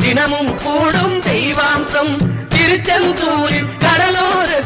தினமும் கூடும் தெய்வாம்சம். திருச்செந்தூரில் கடலோரத்தில்